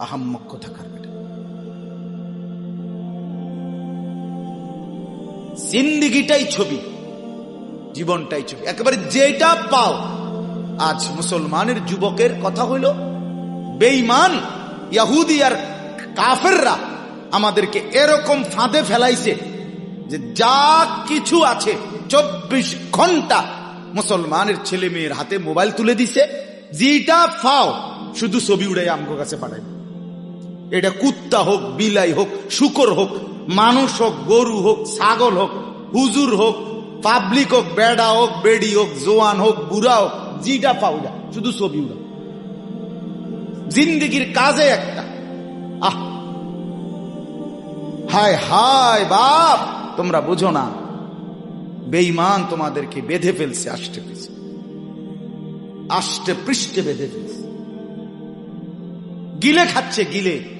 আহাম্মক কোথাকার বেটা। জিন্দিগিটাই ছবি, জীবনটাই ছবি। একেবারে যেটা পাও। আজ মুসলমানের যুবকের কথা হইল, বেঈমান, ইয়াহুদি আর কাফেররা আমাদেরকে এরকম ফাঁদে ফেলাইছে যে যা কিছু আছে, চব্বিশ ঘণ্টা মুসলমানের ছেলে মেয়ের হাতে মোবাইল তুলে দিছে। যেটা ফাও শুধু ছবি উড়াই আমগো কাছে পাঠাই এটা কুত্তা হোক, বিলাই হোক, শুকর হোক, মানুষ হোক, গরু হোক, ছাগল হোক, হুজুর হোক, পাবলিক হোক, বেড়া হোক, বেড়ি হোক, জোয়ান হোক, বুড়া হোক পাও যা শুধু ছবি উড়া জিন্দিগির কাজে একটা। আহ! হায় হায়, বাপ! তোমরা বুঝো না, বেঈমান তোমাদেরকে বেঁধে ফেলছে আষ্টে পিছে আষ্টে পৃষ্ঠে বেঁধে ফেলছে। গিলে খাচ্ছে গিলে।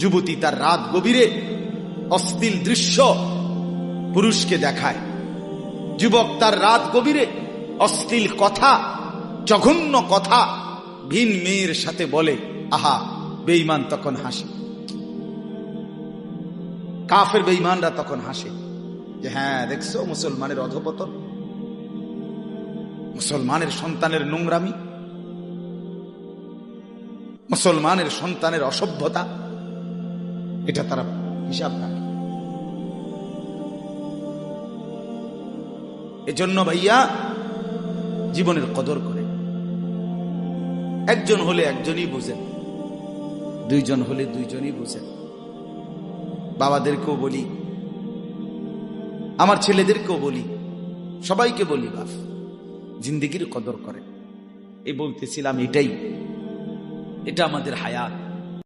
যুবতী তার রাত গভীরে অশ্লীল দৃশ্য পুরুষকে দেখায়। যুবক তার রাত গভীরে অশ্লীল কথা, জঘন্য কথা ভিন মেয়ের সাথে বলে, আহা, বেঈমান তখন হাসে। কাফের বেঈমানরা তখন হাসে যে হ্যাঁ দেখছ মুসলমানের অধপতন? মুসলমানের সন্তানের নোংরামি? মুসলমানের সন্তানের অসভ্যতা? এটা তারা হিসাব রাখে। এজন্য ভাইয়া জীবনের কদর করে। একজন হলে একজনই বুঝেন, দুইজন হলে দুইজনই বুঝেন। বাবাদেরকেও বলি, আমার ছেলেদেরকেও বলি, সবাইকে বলি বাপ জিন্দিগির কদর করে এই বলতেছিলাম এটাই, এটা আমাদের হায়াত।